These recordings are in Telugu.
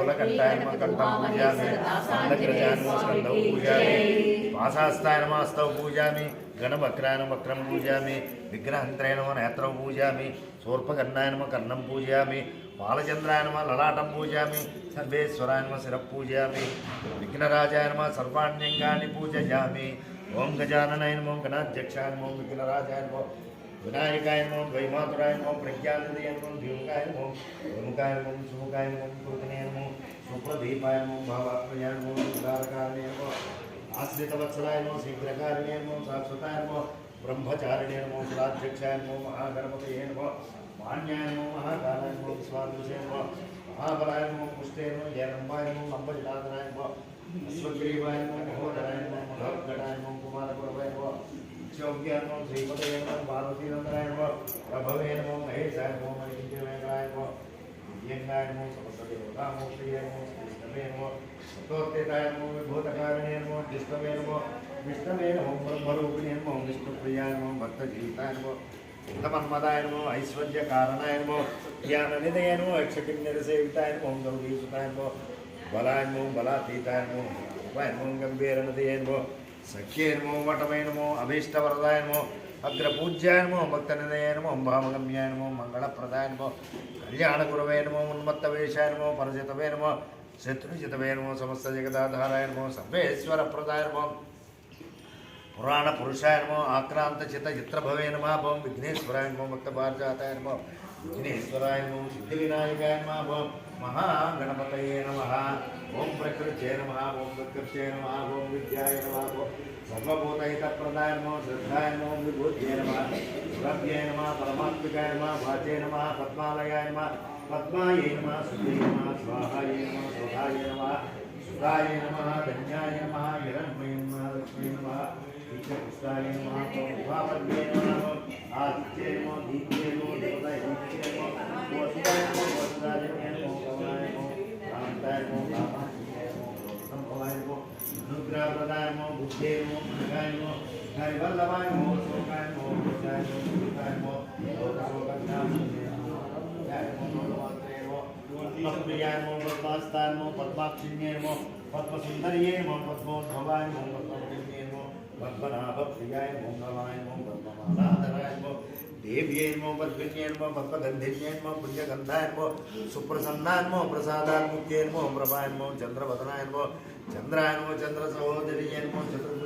స్థూలకంఠాయ నమ పూజామి స్కందగ్రజాయ నమ పూజామి వాసాస్తాయ నమ పూజామి గణవక్రాయ నమ వక్రం పూజామి విగ్రహంత్రాయ నమ నేత్రం పూజామి శూర్పకర్ణాయ నమ కర్ణం పూజామి బాలచంద్రాయ నమ లలాటం పూజామి సర్వేశ్వరాయ నమ శిర పూజామి విఘ్నరాజాయ నమ సర్వాణ్యంగాన్ని పూజయామి ఓం గజాననాయ నమో గణాధ్యక్షాయ నమో విఘ్నరాజాయ నమో వినాయకాయ నమో ద్వైమాతురాయ నమో ప్రజ్ఞానందయ నమో దీవుకాయ నమో ప్రముఖాయ నమో సుముఖాయ నమో కృతనే उपदीपाय मो भवाय मो उदारकारिणे मो आश्रितवत्सलाय मो शीघ्रकारिणे मो शाश्वताय मो ब्रह्मचारिणे मो सुराध्यक्षाय मो महाकर्मतये मो मान्याय मो महाकालाय मो विश्वादुषे मो महाबलाय मो पुष्टे मो जयरम्बाय मो अम्बजलाधराय నమో దివ్యంగాయ నమో సమస్తదేవతామూర్తయే నమో కృష్ణమే నమో సతోత్తేతాయ నమో విభూతకారిణే నమో విష్ణవే నమో విష్ణవే నమో బ్రహ్మరూపిణే నమో విష్ణుప్రియాయ నమో భక్తజీవితాయ నమో చిత్తమన్మదాయ నమో ఐశ్వర్యకారణాయ నమో జ్ఞాననిదయ నమో యక్షకిన్నరసేవితాయ నమో గౌరీసుతాయ నమో బలాయ నమో బలాతీతాయ నమో రూపాయ సమస్త జగదాధారాయణమో సర్వేశ్వర ప్రదాయనమో పురాణ పురుషాయనమో ఆక్రాంత చిత చిత్రభవే నమ భవం విఘ్నేశ్వరాయ భక్త పారిజాతాయ విఘ్నేశ్వరాయనమో సిద్ధి వినాయకాయ నమ భవం మహాగణపతయే నమ. ఓం ప్రకృతే నమ ఓం ప్రకృతే నమ ఓం విద్యాయ నమ ఓం సర్వభూతహిత ప్రదాయ నమో శ్రద్ధాయ నమో విభూత్యే నమ సురభ్యే నమ పరమాత్మికాయ నమ వాచే నమ పద్మాలయాయ నమ పద్మాయే నమ సుధే నమ స్వాహాయే నమ సుధాయ నమ సుధాయ నమ ధన్యాయ నమ హిరణ్మయ నమ లక్ష్మీ నమ పుష్టాయ నమ ఉపాపద్యే నమ ఆదిత్యే నమ దీప్యే Ngài vẫn là bài चंद्र số ngài mô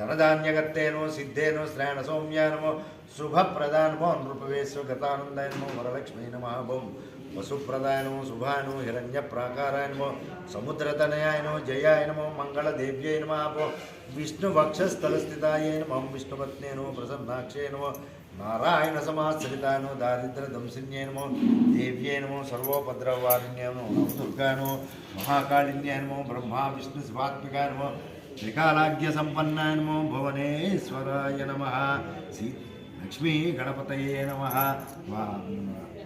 ప్రీతిపుష్కరిణ్యే సిద్ధేనో శాంతాయ సౌమ్యానమో శుక్లమాల్యాంబరాయ నృపవేశ్వ గతానందాయనమో వరలక్ష్మీ నమాభం వసుప్రదాయనమో వసుప్రదాయ హిరణ్య ప్రాకారాయనమో నమో జయాయనమో నమో జయాయ నమో మంగళదేవ్యై నమ భో విష్ణు వక్షస్థలస్థితాయ నమో నారాయణ సమాశ్రితాను నమో దారిద్ర దంసిన్యే నమో దేవ్యే నమో సర్వోపద్రవారిణ్యే బ్రహ్మా విష్ణు శివాత్మికానమో నమో త్రికాలాగ్య భువనేశ్వరాయ నమ. శ్రీ లక్ష్మీ గణపతయే నమ.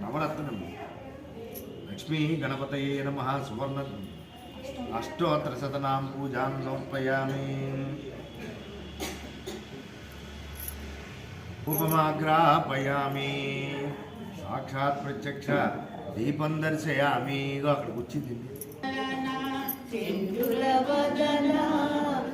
నవరత్నం లక్ష్మీ గణపతయే నమ. సువర్ణ అష్టోత్తరశతనాం పూజాం సమర్పయామి. ఉపమాగ్రాపయామి. సాక్షాత్ ప్రత్యక్ష దీపం దర్శయామి. అక్కడికి వచ్చింది.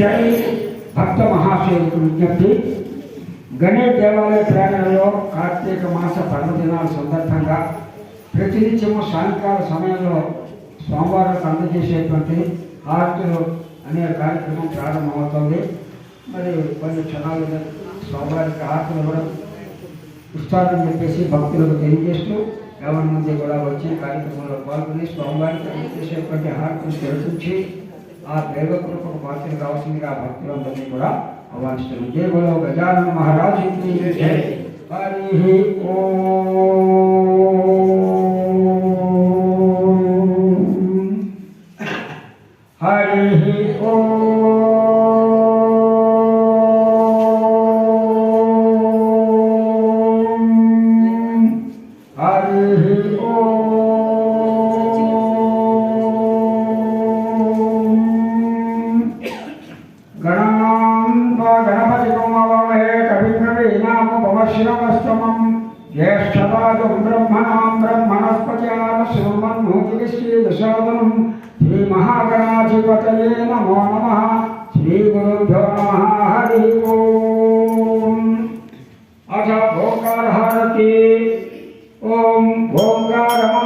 జై భక్త మహాశయులకు విజ్ఞప్తి. గణేష్ దేవాలయ ప్రాంగణంలో కార్తీక మాస పర్వదినాల సందర్భంగా ప్రతినిత్యము సాయంకాల సమయంలో సోమవారం అందజేసేటువంటి హార్ట్లు అనే కార్యక్రమం ప్రారంభమవుతుంది. మరి కొన్ని క్షణాలు సోమవారికి హార్ట్లు ఇవ్వడం ఇస్తారని చెప్పేసి భక్తులకు తెలియజేస్తూ యావన్ మంది కూడా వచ్చి కార్యక్రమంలో పాల్గొని సోమవారికి అందజేసేటువంటి హారతిని తెలిపించి ఆ దైవ కృపకు పాత్ర కావాల్సిందిగా భక్తులందరినీ కూడా ఆహ్వానిస్తున్నాం జయ బలో గజానన మహారాజు జై. హరి ఓం.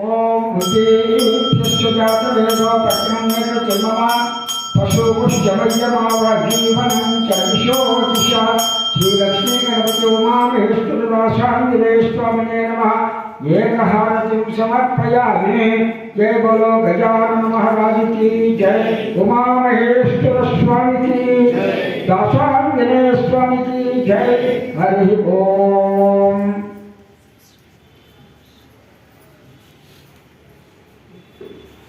ओम पश्चिम पशुपुष्यवयमावजीवनं च दिशो दिशा श्रीलक्ष्मीगणपतौ मामेष्टुर्वासाङ्गिरेष्वामिने नमः। एकहारतिं समर्पयामि जय बोलो गजानन की जय। उमा महेश्वर स्वामी की दासांगने स्वामी की जय। हरि ओम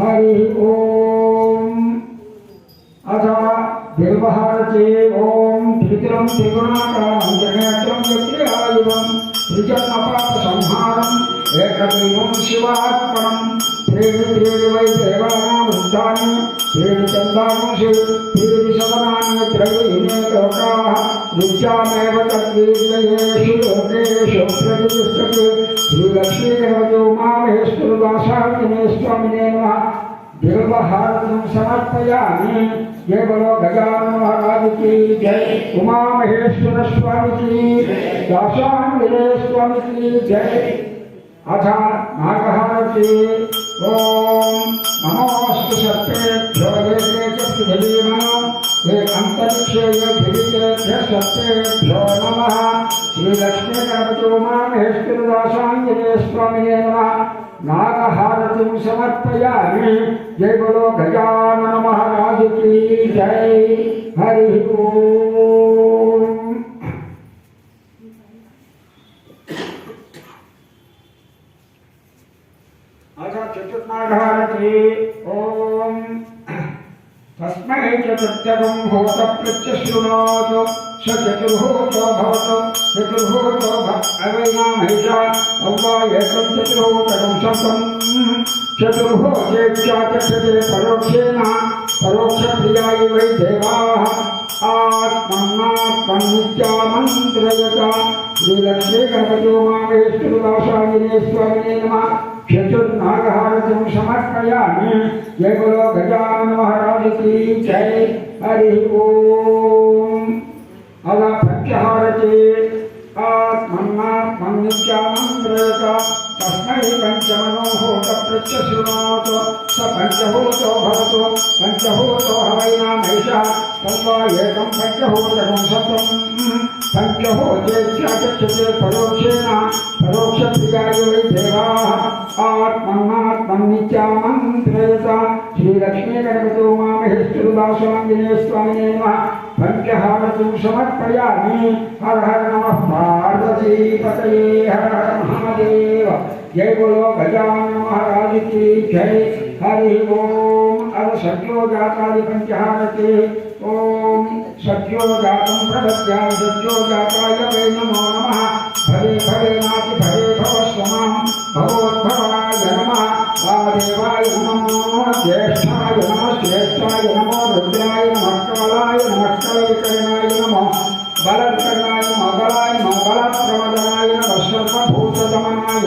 హరి ఓం అథ దేవహారతే ఓం త్రితిరం త్రిగుణాకారం జగత్రం త్రిజన్నపాప సంహారం एकमेवं शिवात्मनं त्रीणि त्रीणि वै देवानां वृद्धानि लोकेषु प्रतिष्ठते श्रीलक्ष्मीगणपति उमामहेश्वरदासामिने स्वामिने समर्पयामि। जय। बोलो जय। उमा महेश्वर स्वामी की जय। अथ नागहारती ॐ नमोऽस्तु सत्तेभ्यो वेदे च पृथिवीमनो ये अन्तरिक्षे ये भिरितेभ्यः सत्तेभ्यो नमः श्रीलक्ष्मीगणपतो मामेष्टिरुदासाङ्गिरे स्वामिने नमः नागहारतिं समर्पयामि जय बोलो गजानन महाराज की जय हरिः ओम् अथ चतुर्नाघारति ॐ तस्मै चतुर्थकं भूत प्रत्यशृणोतु स चतुर्भूतो भवतु चतुर्भूतो अवैनामैषा अव्वा एकं चतुर्भूतकं शब्दं चतुर्भूतेभ्याचक्षते परोक्षेण। परोक्षप्रियाय वै देवाः। आत्मन्नात्मन्नित्यामन्त्रयता श्रीलक्ष्मीगणपतो मामेश्वरदासायिने स्वामिने नमः। चतुर्नागहारतिं समर्पयामि। जय बोलो महाराज की जय। हरि ओम। अदा प्रत्याहारति। आत्मन्नात्मन्नित्यामन्त्रयता तस्मै पञ्चमनोभूत प्रत्यशृणोतु स पञ्चभूतो भवतु, पञ्चभूतो हवैनामैषा तन्वा एकं पञ्चभूतकं सत्वं पञ्चभूतेभ्यचक्षते परोक्षेण, परोक्षप्रियाय वै देवाः आत्मन्नात्मन्नित्यामन्त्रयता श्रीलक्ष्मीगणपतो मामहेश्वरदासाञ्जनेय स्वामिने नमः। पञ्चहारतिं समर्पयामि हर हर नमः। पार्वतीपतये हर हर महादेव जय बोलो महाराज की जय हरि ओम अर सत्यो जातादि पंचहारते ओम सत्यो जातं प्रपद्यामि सत्यो जाताय वै नमो नमः भवे भवे भवे नमः। వాదేవాయ నమో జ్యేష్ఠాయ నమ శ్రేష్టాయ నమో రుద్రాయ నమస్కలాయ నమస్కలవికరణాయ నమ బలకరణాయ మగళాయ మగళప్రమదనాయ నమ సర్వభూతగమనాయ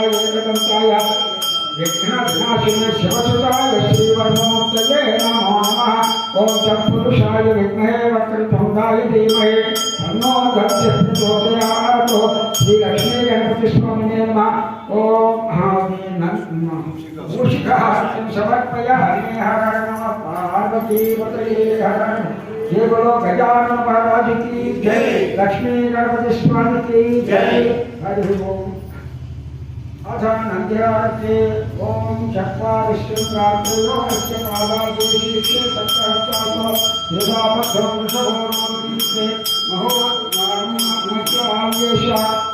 श्रीवर्णमूर्तये नमो नमः। ॐ तत्पुरुषाय विद्महे वक्रतुण्डाय धीमहि। तन्नो दन्तिः प्रचोदयात् श्रीलक्ष्मीगणपतिस्वामिने नमः। ॐ मूषिकः समर्पयामि। हर नमः। पार्वतीपतये हर हर। बोलो गजानन महाराज की जय। लक्ष्मी गणपति स्वामी की जय। हरि ओम अथ नन्द्यारते ॐ चत्वा विष्णुरात्मस्य पादादेशे सप्तहस्तात्मभृतापक्षे महोमहावेश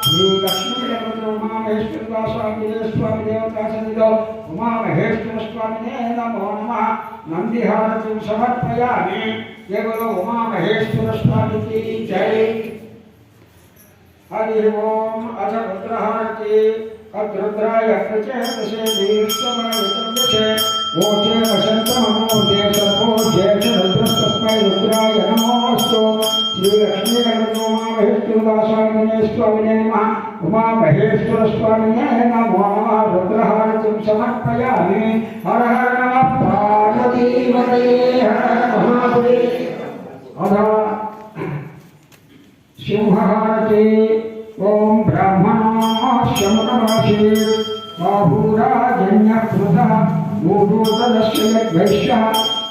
श्रीलक्ष्मीरमणोमामहेश्वरस्वामिदेवस्वामिदेवतासन्निधौ उमामहेश्वरस्वामिने नमो नमः नन्दिहारतिं समर्पयामि केवलो उमामहेश्वरस्वामिकी जय हरिः ओम् अथ रुद्रहारती अग्रुद्राय प्रचे प्रचे दीर्घमायतन्वचे मोचे वसन्तमनोजे सर्वो ज्येष्ठरुद्रस्तस्मै रुद्राय नमोऽस्तु। श्रीलक्ष्मीगणोमामहे त्रिदासामिनेश्वमिने नमः। उमामहेश्वरस्वामिने नमो नमः रुद्रहारतिं समर्पयामि। हर हर नमः पार्वतीपते हर महादेव। अथ सिंहहारती ॐ ब्राह्मणाश्रमकमासीत् बाहूराजन्यः कृतः मूढोदनस्य यद्वैश्यः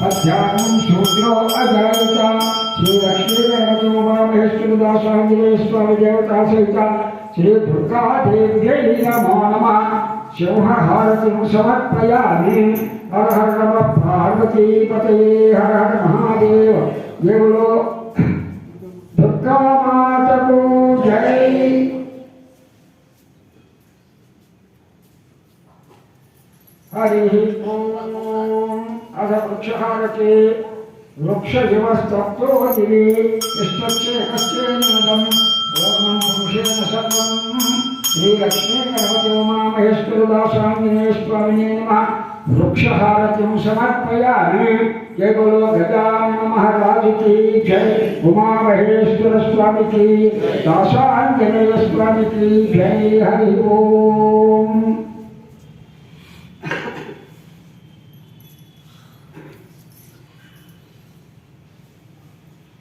अध्यात्मं शूद्रो अजायत श्रीलक्ष्मीकरणतो मामहेश्वरदासाङ्गिलेश्वरदेवतासहिता श्रीदुर्गादेव्यै नमो नमः सिंहहारतिं समर्पयामि हर हर नमः पार्वतीपतये हर हर महादेव देवलो दुर्गामातको जय हरिः ॐ अथ वृक्षहारके वृक्षशिवस्तप्तो दिवि इष्टक्षेकस्येनदम् पूर्णं पुरुषेण सर्वम् श्रीलक्ष्मी गणपति उमामहेश्वरदासाङ्गिने स्वामिने नमः वृक्षहारतिं समर्पयामि जय बोलो गजानन महाराज की जय उमा महेश्वर स्वामी की दासांजनेय स्वामी की जय हरि ओम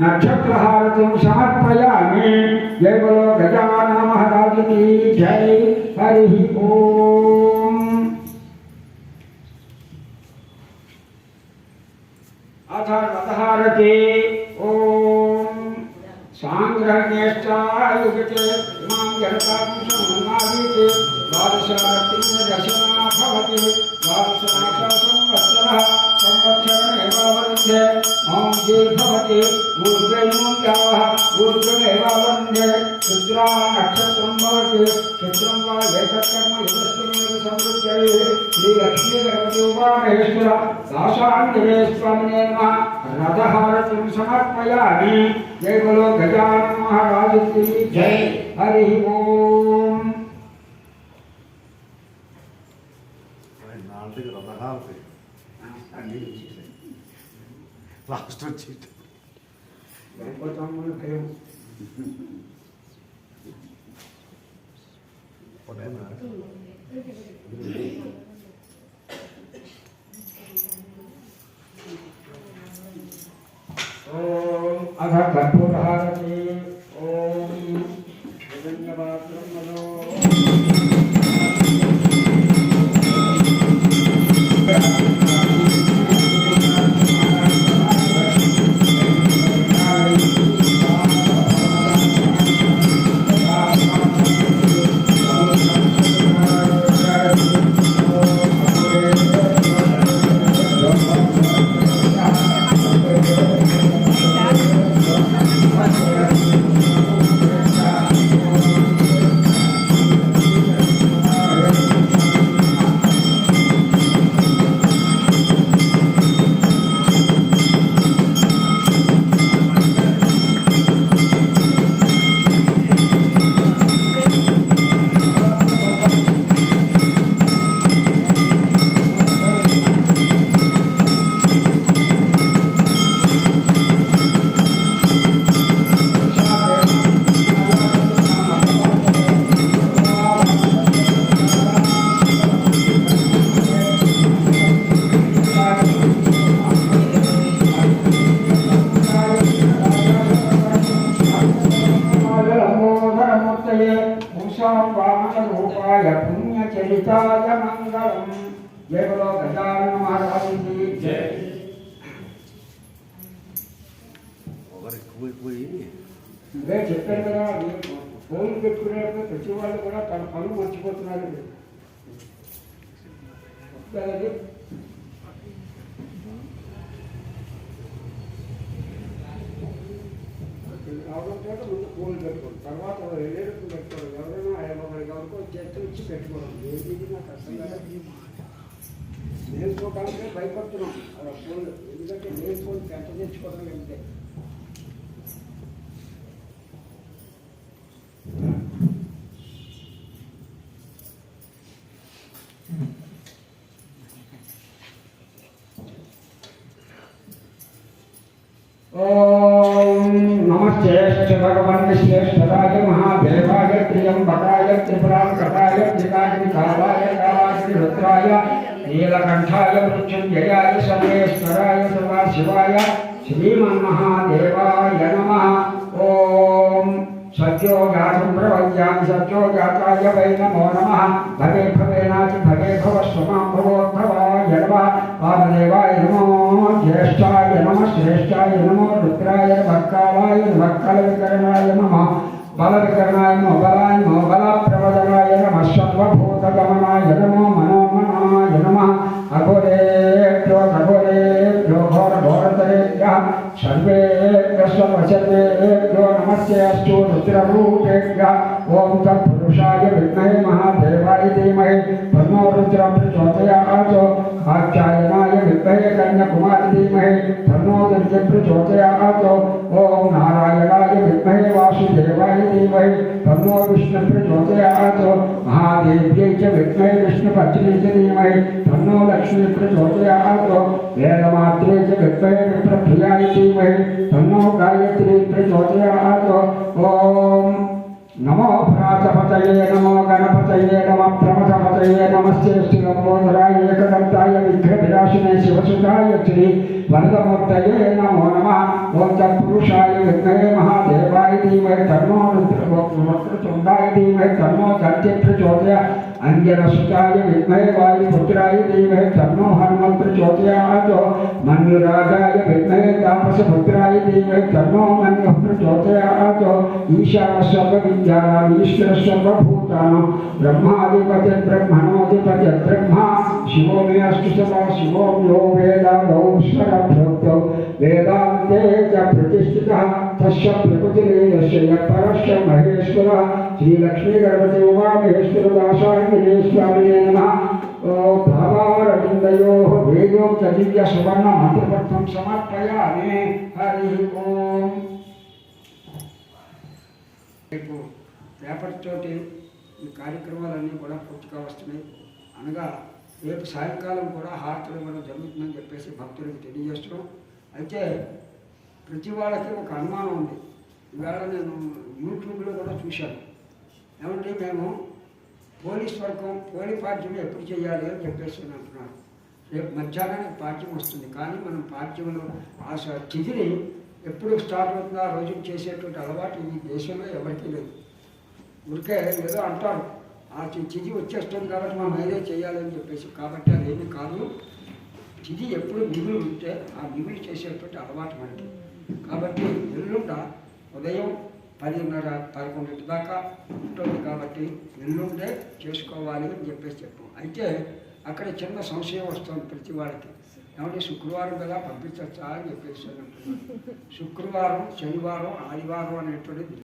నక్షత్రహారతం సమర్పయామి. జయలో గజాన మహారాజుకి జై. హరి महाराज की जय हरि ओम నాలుగు రథాలు లాస్ట్ వచ్చి గణపతమ్మను భయం పూలు పెట్టుకోండి తర్వాత ఎన్నేళ్ళు పెట్టుకోవడం ఎవరైనా ఎవరి వరకు ఎవరికో ఇచ్చి పెట్టుకోవడం ఏది నాకు అర్థం కాదు నేర్చుకోవడానికి భయపడుతున్నాం అలా పూలు ఎందుకంటే నేర్చుకొని పెంట తెచ్చుకోవడం అంతే నీలకంఠాయ మృత్యుంజయాయ సర్వేశ్వరాయ సదాశివాయ శ్రీమన్మహాదేవాయ నమ. ఓం సత్యో జాతం ప్రవద్యామి సత్యో వై నమో నమ. భవే భవేనాచి భవే భవ స్వమాం భవోద్భవాయ నమ. వామదేవాయ నమో జ్యేష్ఠాయ నమ. శ్రేష్టాయ నమో రుద్రాయ భక్తాలాయ భక్తల వికరణాయ నమ. బల వికరణాయ నమో బలాయ నమో బల ప్రవదనాయ నమ. సర్వభూతగమనాయ నమో మన उच्यते एभ्यो नमस्य अस्तु रुद्ररूपेभ्यः ॐ तत्पुरुषाय विद्महे महादेवाय धीमहि तन्नो रुद्रं प्रचोदयात् आख्यायनाय विद्महे कन्याकुमारी धीमहि तन्नो दुर्गे प्रचोदयात् ॐ नारायणाय विद्महे वासुदेवाय धीमहि तन्नो विष्णुः प्रचोदयात् महादेव्यै च विद्महे विष्णुपत्नी च धीमहि తన్నో లక్ష్మీ ప్రచోదయాత్ వేదమాత్రే చ విద్మహే విప్రప్రియాయ ధీమహి తన్నో గాయత్రి ప్రచోదయాత్ ఓం నమో ప్రాజపతయే నమో గణపతయే నమ ప్రమథపతయే నమస్తే శ్రీ లంబోదరాయ ఏకదంతాయ విఘ్నవినాశినే శివసుతాయ శ్రీ వరదమూర్తయే నమో నమ ఓం తత్పురుషాయ విద్మహే మహాదేవాయ ధీమహి తన్నో వక్రతుండాయ ధీమహి తన్నో సత్య ప్రచోదయ అంజనసుతాయ విద్మయవాయ పుత్రాయ ధీమహి తన్నో హనుమత్ ప్రచోదయాత్ మన్యురాజాయ విద్మయ తాపస పుత్రాయ ధీమహి తన్నో మన్యుః ప్రచోదయాత్ ఈశాన సర్వ సర్వవిద్యానాం ఈశ్వర సర్వభూతానాం బ్రహ్మాధిపతి బ్రహ్మణోధిపతి బ్రహ్మ శివో మే అస్తు సదా శివో యో వేదాదౌశ్వర భక్తౌ వేదాంతే చ ప్రతిష్ఠిత తస్య ప్రకృతిరేయస్య య మహేశ్వర. శ్రీ లక్ష్మీ గణపతి ఉమామహేశ్వర దాసాయ స్వామినే నమః. భావారవిందయో వేదోక్త దివ్య సువర్ణ మంత్రపత్రం సమర్పయామి. హరి ఓం. రేపు పేపర్ తోటి ఈ కార్యక్రమాలన్నీ కూడా పూర్తిగా వస్తున్నాయి. అనగా రేపు సాయంకాలం కూడా హారతులు ఇవ్వడం జరుగుతుందని చెప్పేసి భక్తులకు తెలియజేస్తున్నాం. అయితే ప్రతి వాళ్ళకి ఒక అనుమానం ఉంది. ఇవాళ నేను యూట్యూబ్లో కూడా చూశాను. ఏమంటే మేము పోలీస్ వర్గం పోలీ పాఠ్యం ఎప్పుడు చేయాలి అని చెప్పేసి అంటున్నాను. రేపు మధ్యాహ్నానికి పాఠ్యం వస్తుంది. కానీ మనం పాఠ్యంలో ఆ తిథిని ఎప్పుడు స్టార్ట్ అవుతుందో ఆ రోజు చేసేటువంటి అలవాటు ఈ దేశంలో ఎవరికీ లేదు. ఊరికే ఏదో అంటారు. ఆ తిథి వచ్చేస్తుంది కాబట్టి మనం ఏదో చేయాలని చెప్పేసి. కాబట్టి అదేమి కాదు. తిథి ఎప్పుడు మిగులు ఉంటే ఆ మిగులు చేసేటువంటి అలవాటు మనకి. కాబట్టి ఎల్లుండ ఉదయం పదిన్నర పదకొండింటి దాకా ఉంటుంది కాబట్టి ఎల్లుండే చేసుకోవాలి అని చెప్పేసి చెప్పు. అయితే అక్కడ చిన్న సంశయం వస్తుంది ప్రతి వాళ్ళకి ఏమంటే శుక్రవారం కదా పంపించచ్చా అని చెప్పేసి శుక్రవారం శనివారం ఆదివారం అనేటువంటిది